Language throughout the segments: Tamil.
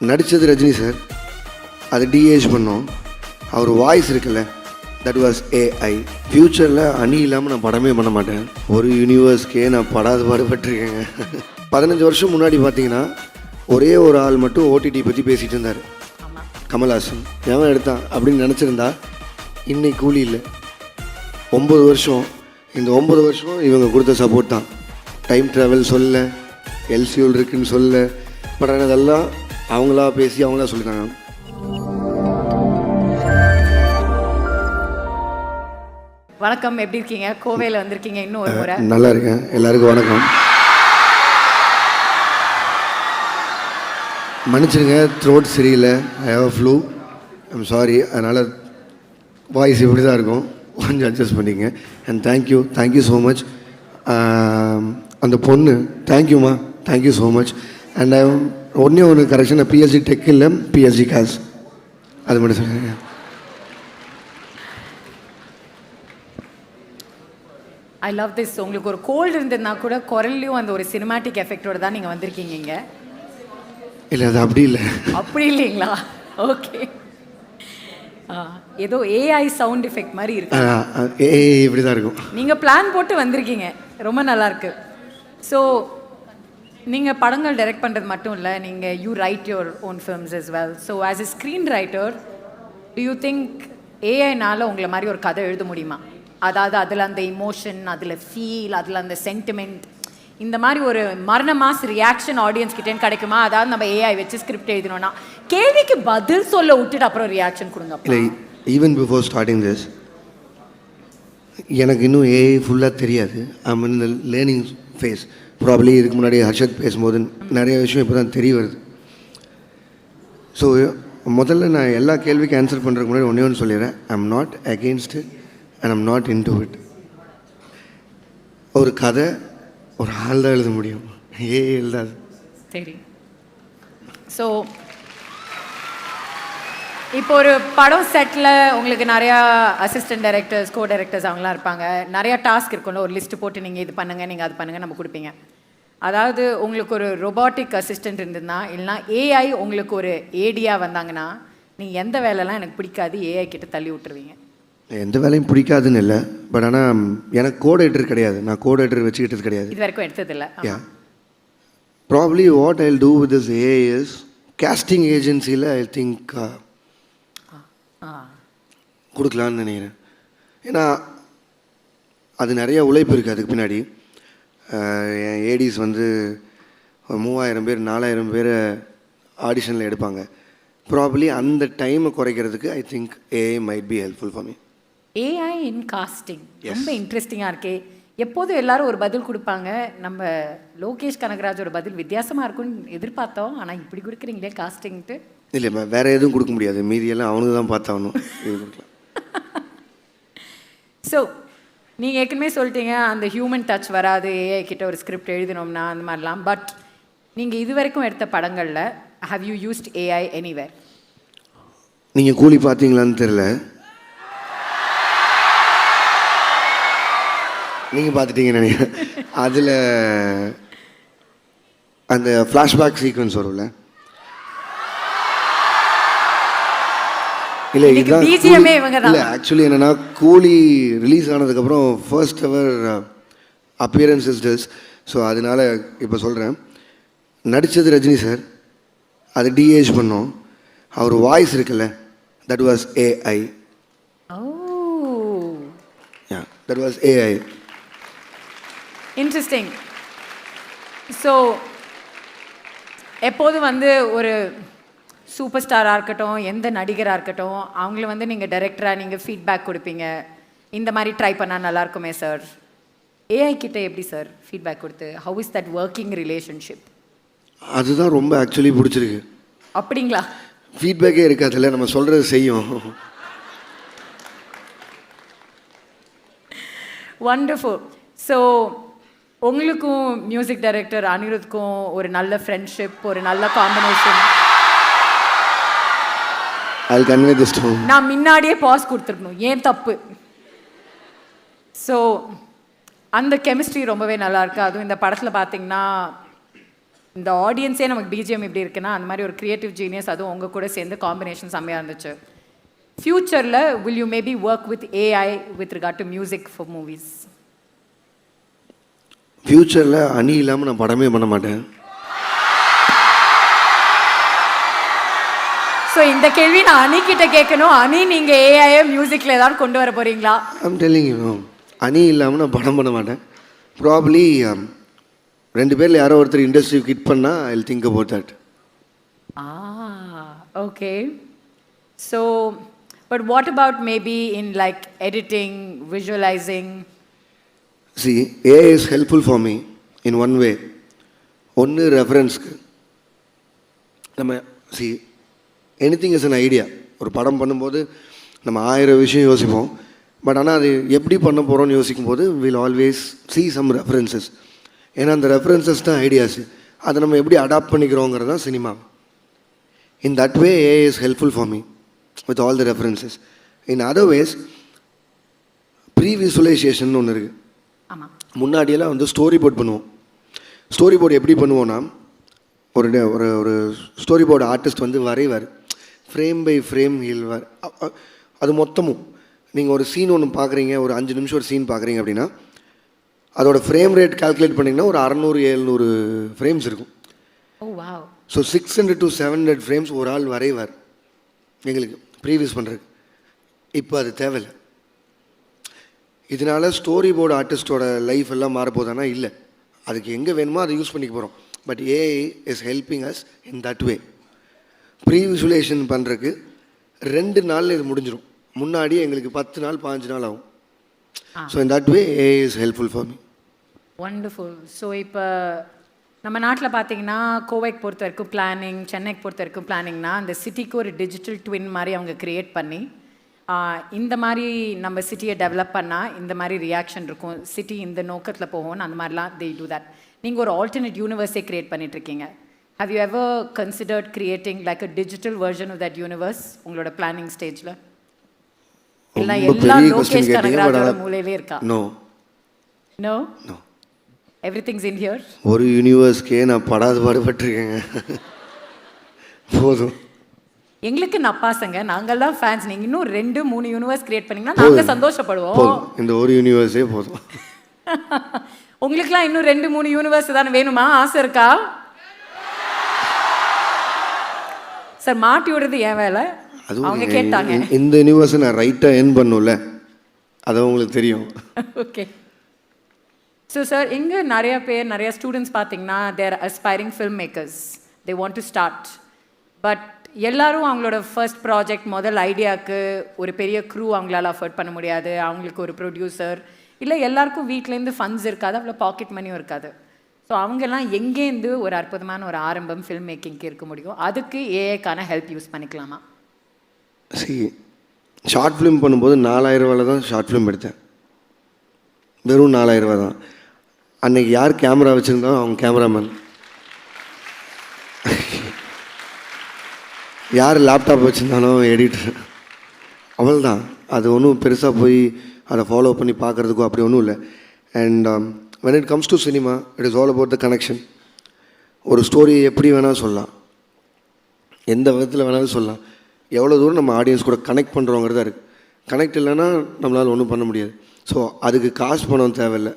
நடித்தது ரஜினி சார். அது டிஏஜ் பண்ணோம். அவர் வாய்ஸ் இருக்குல்ல தட் வாஸ் ஏஐ ஃப்யூச்சரில் அணி இல்லாமல் நான் படமே பண்ண மாட்டேன். ஒரு யூனிவர்ஸ்க்கே நான் படாத பாடுபட்டிருக்கேங்க. பதினஞ்சு வருஷம் முன்னாடி பார்த்தீங்கன்னா ஒரே ஒரு ஆள் மட்டும் ஓடிடி பற்றி பேசிகிட்டு இருந்தார். கமல்ஹாசன். எவன் எடுத்தான் அப்படின்னு நினச்சிருந்தா இன்னைக்கு கூலி இல்லை. ஒம்பது வருஷம். இந்த ஒம்பது வருஷம் இவங்க கொடுத்த சப்போர்ட் தான். டைம் ட்ராவல் சொல்ல எல்சியூல் இருக்குன்னு சொல்ல பட் ஆனால் இதெல்லாம் அவங்களா பேசி அவங்களா சொல்லிட்டாங்க. வணக்கம் எப்படி இருக்கீங்க? கோவையில் வந்திருக்கீங்க இன்னும் ஒரு முறை. நல்லா இருக்கேன். எல்லாருக்கும் வணக்கம். மன்னிச்சிருங்க த்ரோட் சரியில்லை. I have flu I'm sorry அதனால் வாய்ஸ் இப்படி தான் இருக்கும். கொஞ்சம் அட்ஜஸ்ட் பண்ணிங்க and thank you thank you so much அந்த பொண்ணு தேங்க்யூம்மா thank you so much and I ஒன்றே ஒன்று கரெக்ஷன் பிஎஸ்சி டெக் இல்லை பிஎஸ்சி காஸ் அது மட்டும் சொல்லுங்க ஐ லவ் திஸ் உங்களுக்கு ஒரு கோல்டு இருந்ததுன்னா கூட குரல்லையும் அந்த ஒரு சினிமாட்டிக் எஃபெக்டோட தான் நீங்கள் வந்திருக்கீங்க இங்க. இல்லை அது அப்படி இல்லை. அப்படி இல்லைங்களா? ஓகே ஏதோ ஏஐ சவுண்ட் எஃபெக்ட் மாதிரி இருக்கு. ஏ இப்படி தான் இருக்கும். நீங்கள் பிளான் போட்டு வந்திருக்கீங்க. ரொம்ப நல்லா இருக்கு. ஸோ நீங்கள் படங்கள் டைரக்ட் பண்ணுறது மட்டும் இல்லை நீங்கள் you write your own films is well so as a screen writer do you think ஏஐனால் உங்களை மாதிரி ஒரு கதை எழுத முடியுமா? அதாவது அதில் அந்த இமோஷன் அதில் ஃபீல் அதில் அந்த சென்டிமெண்ட் இந்த மாதிரி ஒரு மரண மாஸ் ரியாக்ஷன் ஆடியன்ஸ் கிட்டேன்னு கிடைக்குமா? அதாவது நம்ம ஏஐ வச்சு ஸ்கிரிப்ட் எழுதணும்னா கேள்விக்கு பதில் சொல்ல விட்டுட்டு அப்புறம் ரியாக்ஷன் கொடுங்க இல்லை ஈவன் பிஃபோர் ஸ்டார்டிங் திஸ் எனக்கு இன்னும் ஏஐ ஃபுல்லாக தெரியாது. I mean learning phase probably இதுக்கு முன்னாடி ஹர்ஷத் பேசும்போது நிறைய விஷயம் இப்போ தான் தெரிய வருது ஸோ முதல்ல நான் எல்லா கேள்விக்கும் ஆன்சர் பண்ணுறதுக்கு முன்னாடி ஒன்றே ஒன்று சொல்லிடுறேன் I'm not against it and I'm not into it ஒரு கதை ஒரு ஆள் தான் எழுத முடியும் ஏ எழுதாது சரி ஸோ இப்போ ஒரு படம் செட்டில் உங்களுக்கு நிறையா அசிஸ்டன்ட் டைரக்டர்ஸ் கோ டைரக்டர்ஸ் அவங்களாம் இருப்பாங்க. நிறையா டாஸ்க் இருக்கும்ல ஒரு லிஸ்ட் போட்டு நீங்கள் இது பண்ணுங்க நீங்கள் அது பண்ணுங்க நம்ம கொடுப்பீங்க. அதாவது உங்களுக்கு ஒரு ரொபாட்டிக் அசிஸ்டன்ட் இருந்ததுன்னா இல்லைனா ஏஐ உங்களுக்கு ஒரு ஏடியாக வந்தாங்கன்னா நீங்கள் எந்த வேலைலாம் எனக்கு பிடிக்காது ஏஐ கிட்ட தள்ளி விட்டுருவீங்க. எந்த வேலையும் பிடிக்காதுன்னு இல்லை. பட் ஆனால் எனக்கு கோட் எடிட்டர் கிடையாது. நான் கோட் எடிட்டர் வச்சுக்கிட்டது கிடையாது. இது வரைக்கும் எடுத்ததில்ல. what I'll do with this AI is casting agencyல ஐ திங்க் கொடுக்கலான்னு நினைக்கிறேன். ஏன்னா அது நிறைய உழைப்பு இருக்குது அதுக்கு பின்னாடி. என் ஏடிஸ் வந்து மூவாயிரம் பேர் நாலாயிரம் பேரை ஆடிஷனில் எடுப்பாங்க. ப்ராபப்ளி அந்த டைமை குறைக்கிறதுக்கு I think AI might be helpful for me AI in casting ரொம்ப இன்ட்ரெஸ்டிங்காக இருக்கே. எப்போதும் எல்லாரும் ஒரு பதில் கொடுப்பாங்க. நம்ம லோகேஷ் கனகராஜோட பதில் வித்தியாசமாக இருக்கும்னு எதிர்பார்த்தோம். ஆனால் இப்படி கொடுக்குறீங்களே காஸ்டிங்ட்டு இல்லை ம- வேற எதுவும் கொடுக்க முடியாது. மீதியெல்லாம் அவனுக்கு தான் பார்த்தாகணும். இது கொடுக்கலாம். ஸோ நீங்கள் ஏற்கனவே சொல்லிட்டீங்க அந்த ஹியூமன் டச் வராது ஏஐ கிட்ட ஒரு ஸ்கிரிப்ட் எழுதினோம்னா அந்த மாதிரிலாம். பட் நீங்கள் இது வரைக்கும் எடுத்த படங்களில் have you used AI anywhere நீங்கள் கூலி பார்த்தீங்களான்னு தெரில நீங்கள் பார்த்துட்டீங்கன்னு நினைக்கிறேன். அதில் அந்த ஃப்ளாஷ்பேக் சீக்வன்ஸ் வரும்ல. இல்லை இதுதான் BGM ஏ இவங்க தான். இல்லை ஆக்சுவலி என்னென்னா கூலி ரிலீஸ் ஆனதுக்கப்புறம் first appearance is does so அதனால இப்போ சொல்கிறேன் நடித்தது ரஜினி சார் அது டிஏஜ் பண்ணோம். அவர் வாய்ஸ் இருக்குல்ல that was AI oh yeah that was AI interesting so எப்போதும் வந்து ஒரு சூப்பர் ஸ்டாராக இருக்கட்டும் எந்த நடிகராக இருக்கட்டும் அவங்கள வந்து நீங்கள் டைரக்டராக நீங்கள் ஃபீட்பேக் கொடுப்பீங்க. இந்த மாதிரி ட்ரை பண்ணால் நல்லா இருக்குமே சார் ஏஐ கிட்ட எப்படி சார் ஃபீட்பேக் கொடுத்து? How is that working relationship அதுதான் ரொம்ப ஆக்சுவலி பிடிச்சிருக்கு. அப்படிங்களா? ஃபீட்பேக்கே இருக்காதுல்ல நம்ம சொல்கிறது செய்யும். வண்டர்ஃபுல் ஸோ உங்களுக்கும் மியூசிக் டைரக்டர் அனிருத்க்கும் ஒரு நல்ல ஃப்ரெண்ட்ஷிப் ஒரு நல்ல combination I convey this to நான் முன்னாடியே பாஸ் கொடுத்துருக்கணும் ஏன் தப்பு? ஸோ அந்த கெமிஸ்ட்ரி ரொம்பவே நல்லா இருக்கு. அதுவும் இந்த படத்தில் பார்த்தீங்கன்னா இந்த ஆடியன்ஸே நமக்கு பிஜிஎம் இப்படி இருக்குன்னா அந்த மாதிரி ஒரு கிரியேட்டிவ் ஜீனியஸ் அதுவும் உங்கள் கூட சேர்ந்து காம்பினேஷன் செம்மையாக இருந்துச்சு. ஃப்யூச்சரில் will you maybe work with AI with regard to music for movies ஃப்யூச்சரில் அணி இல்லாமல் நான் படமே பண்ண மாட்டேன். ஸோ இந்த கேள்வி நான் அனி கிட்ட கேட்கணும். அனி நீங்கள் ஏஐ மியூசிக்கில் ஏதாவது கொண்டு வர போறீங்களா? ஐம் டெல்லிங் யூ அணி இல்லாமல் நான் படம் பண்ண மாட்டேன். ப்ராப்ளி ரெண்டு பேரில் யாரோ ஒருத்தர் இண்டஸ்ட்ரி கிட் பண்ணால் I think about that Ah, okay. So, but what about maybe in like editing, visualizing? See AI is helpful for me in one way ஒன்று ரெஃபரன்ஸ்க்கு நம்ம see anything is an idea ஒரு படம் பண்ணும்போது நம்ம ஆயிரம் விஷயம் யோசிப்போம். பட் ஆனால் அது எப்படி பண்ண போகிறோம்னு யோசிக்கும் போது will always see some references ஏன்னா அந்த ரெஃபரன்சஸ் தான் ஐடியாஸ் அதை நம்ம எப்படி அடாப்ட் பண்ணிக்கிறோங்கிறது தான் cinema in that way AI is helpful for me with all the references in other ways previsualization ஒன்று இருக்குது முன்னாடியெல்லாம் வந்து ஸ்டோரி போர்ட் பண்ணுவோம். ஸ்டோரி போர்டு எப்படி பண்ணுவோன்னா ஒரு ஒரு ஒரு ஸ்டோரி போர்டு ஆர்டிஸ்ட் வந்து வரைவார். ஃப்ரேம் பை ஃப்ரேம் ஹீல்வார் அது மொத்தமும். நீங்கள் ஒரு சீன் ஒன்று பார்க்குறீங்க ஒரு அஞ்சு நிமிஷம் ஒரு சீன் பார்க்குறீங்க அப்படின்னா அதோட ஃப்ரேம் ரேட் கால்குலேட் பண்ணிங்கன்னா ஒரு அறநூறு எழுநூறு ஃப்ரேம்ஸ் இருக்கும். So six hundred to seven hundred frames ஒரு ஆள் வரைவார். எங்களுக்கு ப்ரீவியஸ் பண்ணுறதுக்கு இப்போ அது தேவையில்லை. இதனால ஸ்டோரி போர்டு ஆர்டிஸ்டோட லைஃப் எல்லாம் மாறப்போதானா இல்லை. அதுக்கு எங்கே வேணுமோ அதை யூஸ் பண்ணிக்க போகிறோம் but AI is helping us in that way previsualization பண்ணுறதுக்கு ரெண்டு நாளில் இது முடிஞ்சிடும் முன்னாடி எங்களுக்கு பத்து நாள் பாஞ்சு நாள் ஆகும். So in that way AI is helpful for me wonderful so இப்போ நம்ம நாட்டில் பார்த்தீங்கன்னா கோவைக்கு பொறுத்த வரைக்கும் பிளானிங் சென்னைக்கு பொறுத்த வரைக்கும் பிளானிங்னா அந்த சிட்டிக்கு ஒரு டிஜிட்டல் ட்வின் மாதிரி அவங்க கிரியேட் பண்ணி இந்த மாதிரி நம்ம சிட்டியை டெவலப் பண்ணால் இந்த மாதிரி ரியாக்ஷன் இருக்கும். சிட்டி இந்த நோக்கத்தில் போகும்னு அந்த மாதிரிலாம் தே டூ தட் நீங்கள் ஒரு ஆல்டர்னேட் யூனிவர்ஸே கிரியேட் பண்ணிட்டுருக்கீங்க have you ever considered creating like a digital version of that universe உங்களோட பிளானிங் ஸ்டேஜில் இல்லை ரொம்ப எல்லா லோகேஷ் கனகராஜோட மூலையிலே இருக்கா? No no no every things in here ஒரு யூனிவர்ஸ்க்கே நான் படாத பாடுபட்டிருக்கேங்க. போதும். எங்களுக்கு நப்பாசங்க நாங்கெல்லாம் ஃபேன்ஸ் நீங்க இன்னும் ரெண்டு மூணு யூனிவர்ஸ் கிரியேட் பண்ணீங்கன்னா நாங்க சந்தோஷப்படுவோம். இந்த ஒரு யூனிவர்ஸே போதும். உங்களுக்குலாம் இன்னும் ரெண்டு மூணு யூனிவர்ஸ் தானே வேணுமா? ஆசை இருக்கா? சார் மாட்டி விடுறது ஏன் வேலை அவங்க அதுவும் கேட்டாங்க இந்த- இந்த யூனிவர்ஸை நான் ரைட்டாக ஏர்ன் பண்ணும்ல அது உங்களுக்கு தெரியும். ஓகே ஸோ சார் இங்கே நிறைய பேர் நிறைய ஸ்டூடெண்ட்ஸ் பார்த்தீங்கன்னா they're aspiring filmmakers they want to start but எல்லாரும் அவங்களோட ஃபர்ஸ்ட் ப்ராஜெக்ட் முதல் ஐடியாவுக்கு ஒரு பெரிய க்ரூ அவங்களால அஃபோர்ட் பண்ண முடியாது. அவங்களுக்கு ஒரு ப்ரொடியூசர் இல்லை எல்லாருக்கும் வீட்டிலேருந்து ஃபண்ட்ஸ் இருக்காது. அவ்வளோ பாக்கெட் மணியும் இருக்காது. ஸோ அவங்கெல்லாம் எங்கேருந்து ஒரு அற்புதமான ஒரு ஆரம்பம் ஃபில்ம் மேக்கிங்க்கு இருக்க முடியும் அதுக்கு ஏஐக்கான ஹெல்ப் யூஸ் பண்ணிக்கலாமா? சி ஷார்ட் ஃபிலிம் பண்ணும்போது நாலாயிரம் ரூபாயில் தான் ஷார்ட் ஃபிலிம் எடுத்தேன். வெறும் நாலாயிரம் ரூபா தான். அன்றைக்கி யார் கேமரா வச்சுருந்தாலும் அவங்க கேமராமேன் யார் லேப்டாப் வச்சுருந்தாலும் எடிட்டர் அவ்வளோதான் அது ஒன்றும் பெருசாக போய் அதை ஃபாலோ பண்ணி பார்க்குறதுக்கோ அப்படி ஒன்றும் இல்லை. And when it comes to cinema it is all about the connection ஒரு ஸ்டோரி எப்படி வேணால் சொல்லலாம். எந்த விதத்தில் வேணாலும் சொல்லலாம். எவ்வளோ தூரம் நம்ம ஆடியன்ஸ் கூட கனெக்ட் பண்ணுறோங்கிறதா இருக்குது கனெக்ட் இல்லைன்னா நம்மளால் ஒன்றும் பண்ண முடியாது. ஸோ அதுக்கு காசு பணம் தேவையில்லை.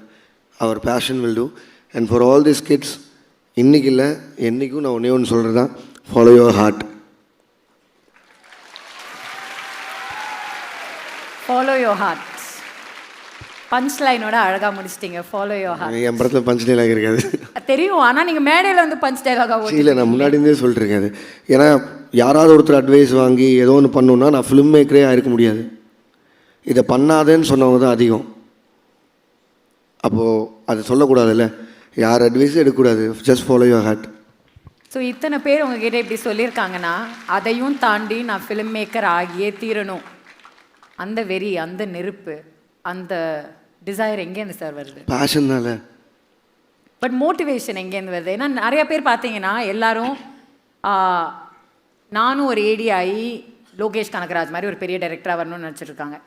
அவர் passion will do and for all this kids இன்றைக்கி இல்லை என்றைக்கும் நான் ஒன்றே ஒன்று சொல்கிறது தான் follow your heart follow your heart punch லைனோட அழகாக முடிச்சிட்டீங்க. ஃபாலோ யோர் ஹார்ட் என் படத்தில் பஞ்ச் டைலாக் இருக்காது. தெரியும். ஆனா நீங்க மேடையில வந்து பஞ்ச் டைலாகா இல்லை நான் முன்னாடி இருந்தே சொல்லிட்டுருக்கேன் அது ஏன்னா யாராவது ஒருத்தர் அட்வைஸ் வாங்கி ஏதோ ஒன்று பண்ணணுன்னா நான் ஃபிலிம் மேக்கரே ஆயிருக்க முடியாது. இதை பண்ணாதேன்னு சொன்னவங்க தான் அதிகம். அப்போது அது சொல்லக்கூடாதுல்ல? யார் அட்வைஸும் எடுக்கக்கூடாது. Just follow your heart so இத்தனை பேர் உங்ககிட்ட இப்படி சொல்லியிருக்காங்கன்னா அதையும் தாண்டி நான் ஃபிலிம் மேக்கர் ஆகியே தீரணும். அந்த வெறி அந்த நெருப்பு அந்த டிசைர் எங்கேருந்து சார் வருது? பேஷன்னால பட் மோட்டிவேஷன் எங்கேருந்து வருது? ஏன்னா நிறைய பேர் பார்த்தீங்கன்னா எல்லாரும் நானும் ஒரு ஏடி ஆகி லோகேஷ் கனகராஜ் மாதிரி ஒரு பெரிய டைரக்டராக வரணும்னு நினச்சிருக்காங்க.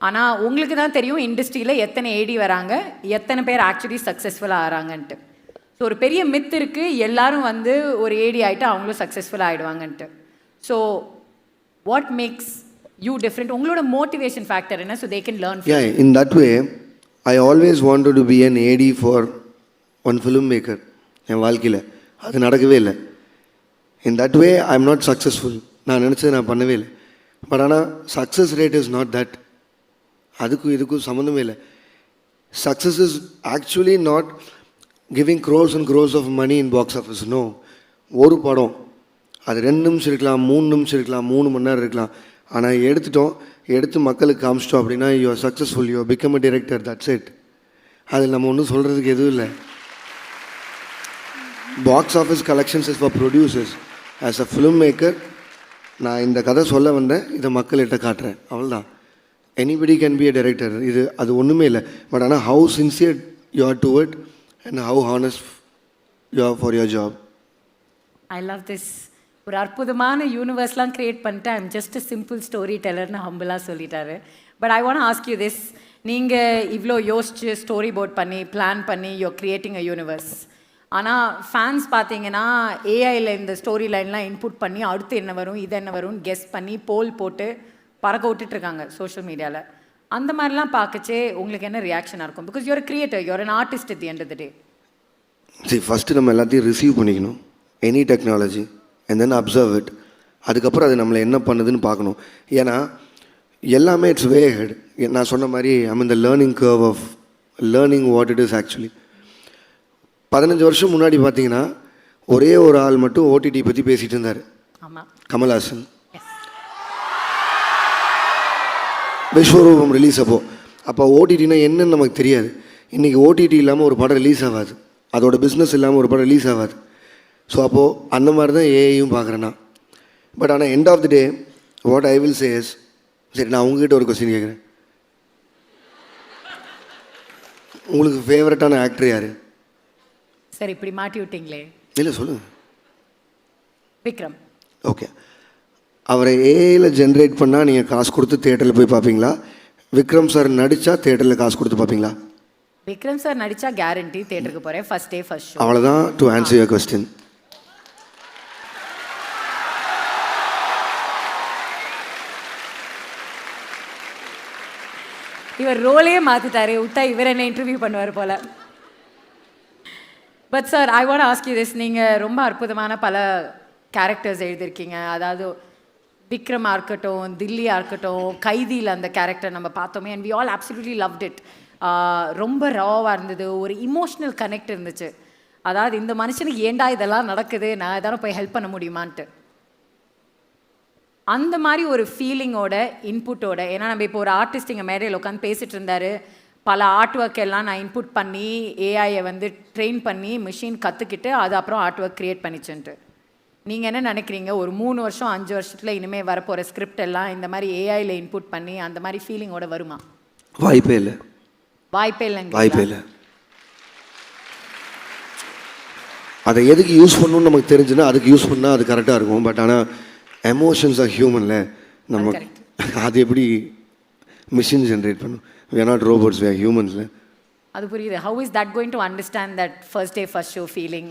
ஆனால் உங்களுக்கு தான் தெரியும் இண்டஸ்ட்ரியில் எத்தனை ஏடி வராங்க எத்தனை பேர் ஆக்சுவலி சக்ஸஸ்ஃபுல்லாக ஆகிறாங்கன்ட்டு ஸோ ஒரு பெரிய மித் இருக்கு எல்லாரும் வந்து ஒரு ஏடி ஆகிட்டு அவங்களும் successful ஆகிடுவாங்கன்ட்டு so what makes you different உங்களோட மோட்டிவேஷன் ஃபேக்டர் என்ன so they can learn Yeah, in that I always wanted to be an AD for one filmmaker என் வாழ்க்கையில். அது நடக்கவே இல்லை. In that way I am not successful நான் நினச்சது நான் பண்ணவே இல்லை. பட் ஆனால் success rate is not that அதுக்கும் இதுக்கும் சம்மந்தமே இல்லை. Success is actually not giving gross and gross of money in box office no ஒரு படம். அது ரெண்டு நிமிஷம் இருக்கலாம் மூணு நிமிஷம் இருக்கலாம் மூணு மணி நேரம் இருக்கலாம். ஆனால் எடுத்துட்டோம். எடுத்து மக்களுக்கு காமிச்சிட்டோம் அப்படின்னா you are successful you become a director that's it அதில் நம்ம ஒன்றும் சொல்கிறதுக்கு எதுவும் இல்லை. Box office collections is for producers as a filmmaker நான் இந்த கதை சொல்ல வந்தேன் இதை மக்கள்கிட்ட காட்டுறேன். அவ்வளோதான் anybody can be a director இது அது ஒன்றுமே இல்லை. பட் ஆனால் how sincere you are toward and how honest you are for your job I love this ஒரு அற்புதமான யூனிவர்ஸ்லாம் கிரியேட் பண்ணிட்டு ஐம் ஜஸ்ட் சிம்பிள் ஸ்டோரி டெல்லர்னு ஹம்பிளாக சொல்லிட்டாரு. But I want ask you this நீங்கள் இவ்வளோ யோசிச்சு ஸ்டோரி போர்ட் பண்ணி பிளான் பண்ணி யோ கிரியேட்டிங் அ யூனிவர்ஸ் ஆனால் ஃபேன்ஸ் பார்த்தீங்கன்னா ஏஐயில் இந்த ஸ்டோரி லைன்லாம் இன்புட் பண்ணி அடுத்து என்ன வரும் இது என்ன வரும்னு கெஸ் பண்ணி போல் போட்டு பறக்க விட்டுட்ருக்காங்க சோஷியல் மீடியாவில் அந்த மாதிரிலாம் பார்க்கச்சே உங்களுக்கு என்ன ரியாக்ஷனாக இருக்கும்? Because you're creator you're an artist the end of the day சரி ஃபஸ்ட்டு நம்ம எல்லாத்தையும் ரிசீவ் பண்ணிக்கணும். Any technology and then observe it அதுக்கப்புறம் அது நம்மளை என்ன பண்ணுதுன்னு பார்க்கணும். ஏன்னா எல்லாமே இட்ஸ் வே ஹெட் நான் சொன்ன மாதிரி ஐம் இந்த learning curve of learning what it is actually பதினஞ்சு வருஷம் முன்னாடி பார்த்தீங்கன்னா ஒரே ஒரு ஆள் மட்டும் ஓடிடி பற்றி பேசிகிட்டு இருந்தார். கமல்ஹாசன். விஸ்வரூபம் ரிலீஸ் அப்போ. அப்போ ஓடிடினா என்னன்னு நமக்கு தெரியாது. இன்றைக்கி ஓடிடி இல்லாமல் ஒரு படம் ரிலீஸ் ஆகாது. அதோட பிஸ்னஸ் இல்லாமல் ஒரு படம் ரிலீஸ் ஆகாது. ஸோ அப்போது அந்த மாதிரி தான் ஏஐயும் பார்க்குறேன்னா. பட் ஆனால் end of the day what I will say சரி நான் உங்ககிட்ட ஒரு கொஸ்டின் கேட்குறேன். உங்களுக்கு ஃபேவரட்டான ஆக்டர் யார்? சரி இப்படி மாட்டி விட்டீங்களே. இல்லை சொல்லுங்கள் விக்ரம். ஓகே அவரை ஏஐயில் ஜென்ரேட் பண்ணால் நீங்கள் காசு கொடுத்து தேட்டரில் போய் பார்ப்பீங்களா? விக்ரம் சார் நடித்தா தேட்டரில் காசு கொடுத்து பார்ப்பீங்களா? விக்ரம் சார் நடிச்சா கேரண்டி தேட்டருக்கு போறேன். ஃபர்ஸ்ட் டே ஃபர்ஸ்ட் ஷோ அவ்வளோதான் டு ஆன்சர் யுவர் கொஸ்டின் இவர் ரோலே மாத்திட்டாரு விட்டா இவர் என்ன இன்டர்வியூ பண்ணுவார் போல. But sir I want ask you this நீங்கள் ரொம்ப அற்புதமான பல கேரக்டர்ஸ் எழுதியிருக்கீங்க அதாவது விக்ரமா இருக்கட்டும் தில்லியா இருக்கட்டும் கைதியில் அந்த கேரக்டர் நம்ம பார்த்தோமே and we all absolutely loved it ரொம்ப ராவாக இருந்தது ஒரு இமோஷ்னல் கனெக்ட் இருந்துச்சு. அதாவது இந்த மனுஷனுக்கு ஏண்டா இதெல்லாம் நடக்குது? நான் எதாவது போய் ஹெல்ப் பண்ண முடியுமான்ட்டு. அந்த மாதிரி ஒரு ஃபீலிங்கோட இன்புட்டோட ஏன்னா நம்ம இப்போ ஒரு ஆர்டிஸ்ட் இங்கே மேடையில் உட்காந்து பேசிட்டு இருந்தாரு பல ஆர்ட் ஒர்க் எல்லாம் நான் இன்புட் பண்ணி ஏஐயை வந்து ட்ரெயின் பண்ணி மிஷின் கற்றுக்கிட்டு அது அப்புறம் ஆர்ட் ஒர்க் க்ரியேட் பண்ணிச்சுன்ட்டு. நீங்கள் என்ன நினைக்கிறீங்க? ஒரு மூணு வருஷம் அஞ்சு வருஷத்தில் இனிமேல் வரப்போகிற ஸ்கிரிப்ட் எல்லாம் இந்த மாதிரி ஏஐயில் இன்புட் பண்ணி அந்த மாதிரி ஃபீலிங்கோட வருமா? வாய்ப்பே இல்லை. வாய்ப்பே இல்லைங்க வாய்ப்பே இல்லை. அதை எதுக்கு யூஸ் பண்ணணும்னு நமக்கு தெரிஞ்சுன்னா அதுக்கு யூஸ் பண்ணால் அது கரெக்டாக இருக்கும். பட் ஆனால் எமோஷன்ஸ் ஆர் ஹியூமன்ல நம்ம. அது எப்படி மிஷின் ஜென்ரேட் பண்ணும்? We are not robots we are ஹியூமன்ஸில் அது புரியுது. How is that going to understand that first day first show feeling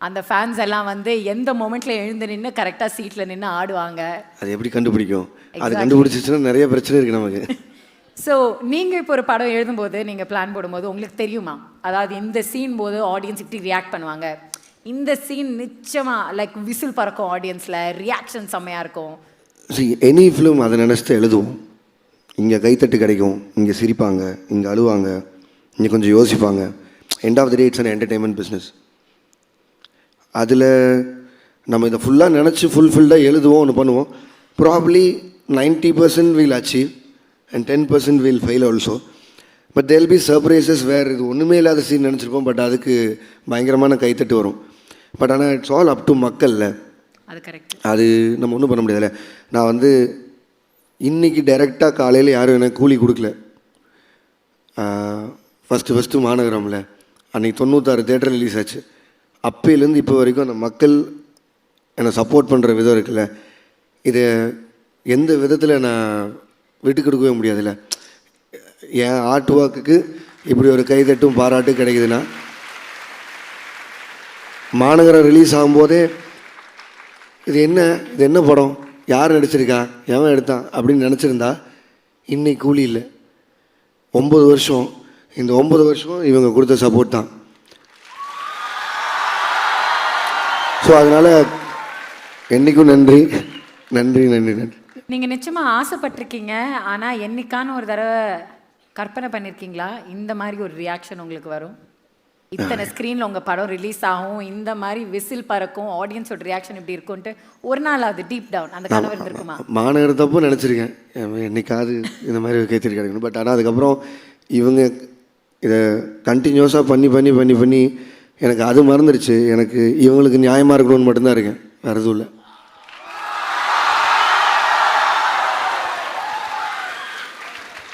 அந்த ஃபேன்ஸ் எல்லாம் வந்து எந்த மொமெண்ட்ல எழுந்து நின்று கரெக்டாக சீட்டில் நின்று ஆடுவாங்க? அது எப்படி கண்டுபிடிக்கும்? அது. கண்டுபிடிச்சிச்சுன்னா நிறைய பிரச்சனை இருக்குது நமக்கு. ஸோ நீங்கள் இப்போ ஒரு படம் எழுதும்போது நீங்கள் பிளான் போடும்போது உங்களுக்கு தெரியுமா? அதாவது இந்த சீன் போது ஆடியன்ஸ் இப்படி ரியாக்ட் பண்ணுவாங்க? இந்த சீன் நிச்சயமாக லைக் விசில் பறக்கும் ஆடியன்ஸில் ரியாக்ஷன் செம்மையாக இருக்கும். சி எனி ஃபிலிம் அதை நினச்சிட்டு எழுதுவோம். இங்கே கைத்தட்டு கிடைக்கும் இங்கே சிரிப்பாங்க இங்கே அழுவாங்க இங்கே கொஞ்சம் யோசிப்பாங்க. End of the day it's an entertainment business அதில் நம்ம இதை ஃபுல்லாக நினச்சி ஃபுல்ஃபில்டாக எழுதுவோம் ஒன்று பண்ணுவோம். Probably ninety percent will achieve and ten percent will fail also but they'll be surprises வேறு இது ஒன்றுமே இல்லாத சீன் நினச்சிருப்போம் பட் அதுக்கு பயங்கரமான கைத்தட்டு வரும். பட் ஆனால் இட்ஸ் ஆல் அப் டு மக்களில். அது கரெக்ட் அது நம்ம ஒன்றும் பண்ண முடியாதுல்ல. நான் வந்து இன்னைக்கு டைரெக்டாக காலையில் யாரும் எனக்கு கூலி கொடுக்கல. ஃபஸ்ட்டு ஃபஸ்ட்டு மாநகரம்ல. அன்றைக்கி தொண்ணூத்தாறு தேட்டர் ரிலீஸ் ஆச்சு. அப்பையிலேருந்து இப்போ வரைக்கும் அந்த மக்கள் என்னை சப்போர்ட் பண்ணுற விதம் இருக்குல்ல. இது எந்த விதத்தில் நான் விட்டு கொடுக்கவே முடியாதுல்ல. என் ஆர்ட் ஒர்க்குக்கு இப்படி ஒரு கைதட்டும் பாராட்டும் கிடைக்குதுன்னா மாநகரம் ரிலீஸ் ஆகும்போதே இது என்ன இது என்ன படம்? யார் நடிச்சிருக்கா? எவன் எடுத்தான்? அப்படின்னு நினச்சிருந்தா இன்னைக்கு கூலி இல்லை. ஒம்பது வருஷம். இந்த ஒம்பது வருஷம் இவங்க கொடுத்த சப்போர்ட் தான். ஸோ அதனால் என்றைக்கும் நன்றி. நன்றி நன்றி நன்றி. நீங்கள் நிச்சயமாக ஆசைப்பட்டிருக்கீங்க. ஆனால் என்னைக்கான ஒரு தடவை கற்பனை பண்ணியிருக்கீங்களா இந்த மாதிரி ஒரு ரியாக்ஷன் உங்களுக்கு வரும். இத்தனை ஸ்க்ரீனில் உங்கள் படம் ரிலீஸ் ஆகும் இந்த மாதிரி விசில் பறக்கும் ஆடியன்ஸோட ரியாக்ஷன் இப்படி இருக்கும்ன்ட்டு ஒரு நாள் அது டீப் டவுன் அந்த கனவு இருந்திருக்குமா? மாநகரத்தப்போ நினச்சிருக்கேன். என்னைக்காவது இந்த மாதிரி கேத்திருக்காங்க பட் ஆனால் அதுக்கப்புறம் இவங்க இதை கண்டினியூஸாக பண்ணி பண்ணி பண்ணி பண்ணி எனக்கு அது மறந்துடுச்சு எனக்கு இவங்களுக்கு நியாயமாக இருக்கணும்னு மட்டும்தான் இருக்கேன். வேறு எதுவும் இல்லை.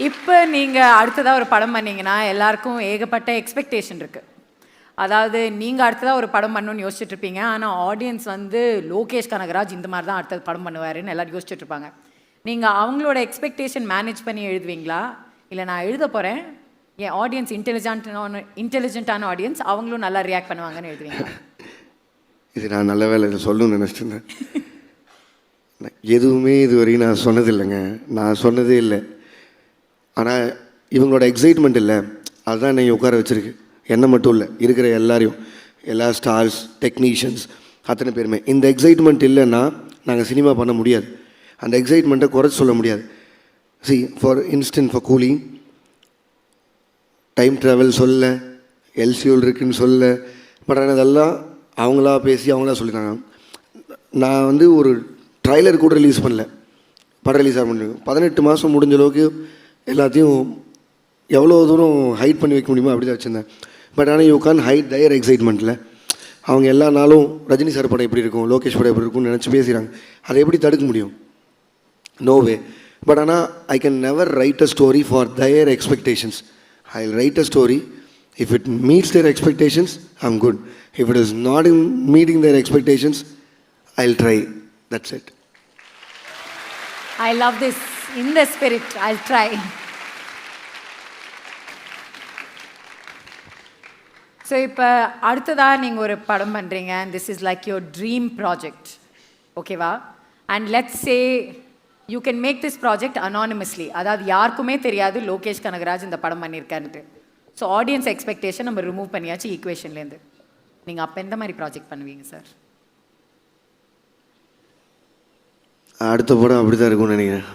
இப்போ நீங்கள் அடுத்ததாக ஒரு படம் பண்ணீங்கன்னா எல்லாருக்கும் ஏகப்பட்ட எக்ஸ்பெக்டேஷன் இருக்குது அதாவது நீங்கள் அடுத்ததாக ஒரு படம் பண்ணணும்னு யோசிச்சுட்டு இருப்பீங்க. ஆனால் ஆடியன்ஸ் வந்து லோகேஷ் கனகராஜ் இந்த மாதிரி தான் அடுத்தது படம் பண்ணுவாருன்னு எல்லோரும் யோசிச்சுட்டு இருப்பாங்க. நீங்கள் அவங்களோட எக்ஸ்பெக்டேஷன் மேனேஜ் பண்ணி எழுதுவீங்களா? இல்லை நான் எழுத போகிறேன் என் ஆடியன்ஸ் இன்டெலிஜென்ட்டான இன்டெலிஜென்ட்டான ஆடியன்ஸ் அவங்களும் நல்லா ரியாக்ட் பண்ணுவாங்கன்னு எழுதுவீங்க இது நான் நல்ல வேலை இதை சொல்லணும்னு நினச்சிருந்தேன். எதுவுமே இது வரைக்கும் நான் சொன்னதில்லைங்க. நான் சொன்னதே இல்லை. ஆனால் இவங்களோட எக்ஸைட்மெண்ட் இல்லை. அதுதான் என்னை உட்கார வச்சுருக்கு. என்ன மட்டும் இல்லை இருக்கிற எல்லாரையும் எல்லா ஸ்டார்ஸ் டெக்னீஷியன்ஸ் அத்தனை பேருமே. இந்த எக்ஸைட்மெண்ட் இல்லைன்னா நாங்கள் சினிமா பண்ண முடியாது. அந்த எக்ஸைட்மெண்ட்டை குறைச்சி சொல்ல முடியாது. See for instant for cooling time travel சொல்ல எல்சியூல் இருக்குன்னு சொல்ல பட் ஆனால் இதெல்லாம் அவங்களா பேசி அவங்களா சொல்லியிருக்காங்க நான் வந்து ஒரு ட்ரைலர் கூட ரிலீஸ் பண்ணல. படம் ரிலீஸ் ஆக முடியும் பதினெட்டு மாதம் முடிஞ்ச அளவுக்கு எல்லாத்தையும் எவ்வளோ தூரம் ஹைட் பண்ணி வைக்க முடியுமோ அப்படி தான் வச்சுருந்தேன். பட் ஆனால் யூ கான் ஹைட் தயர் எக்ஸைட்மெண்ட்டில் அவங்க எல்லா நாளும் ரஜினி சார் படம் எப்படி இருக்கும் லோகேஷ் படம் எப்படி இருக்கும்னு நினச்சி பேசுகிறாங்க அதை எப்படி தடுக்க முடியும்? நோ வே பட் ஆனால் I can never write a story for their expectations I write a story if it meets their expectations I'm good if it is not in meeting their expectations I try that's it I love this இந்த ஸ்பிரிட் ஐ ட்ரை ஸோ இப்போ அடுத்ததாக நீங்கள் ஒரு படம் பண்ணுறீங்க this is like your dream project ஓகேவா and let's say you can make this project anonymously அதாவது யாருக்குமே தெரியாது லோகேஷ் கனகராஜ் இந்த படம் பண்ணியிருக்காருன்ட்டு ஸோ ஆடியன்ஸ் எக்ஸ்பெக்டேஷன் நம்ம ரிமூவ் பண்ணியாச்சு ஈக்குவேஷன்லேருந்து நீங்கள் அப்போ எந்த மாதிரி ப்ராஜெக்ட் பண்ணுவீங்க சார் அடுத்த படம் அப்படி தான் இருக்கும்னு நினைக்கிறேன்.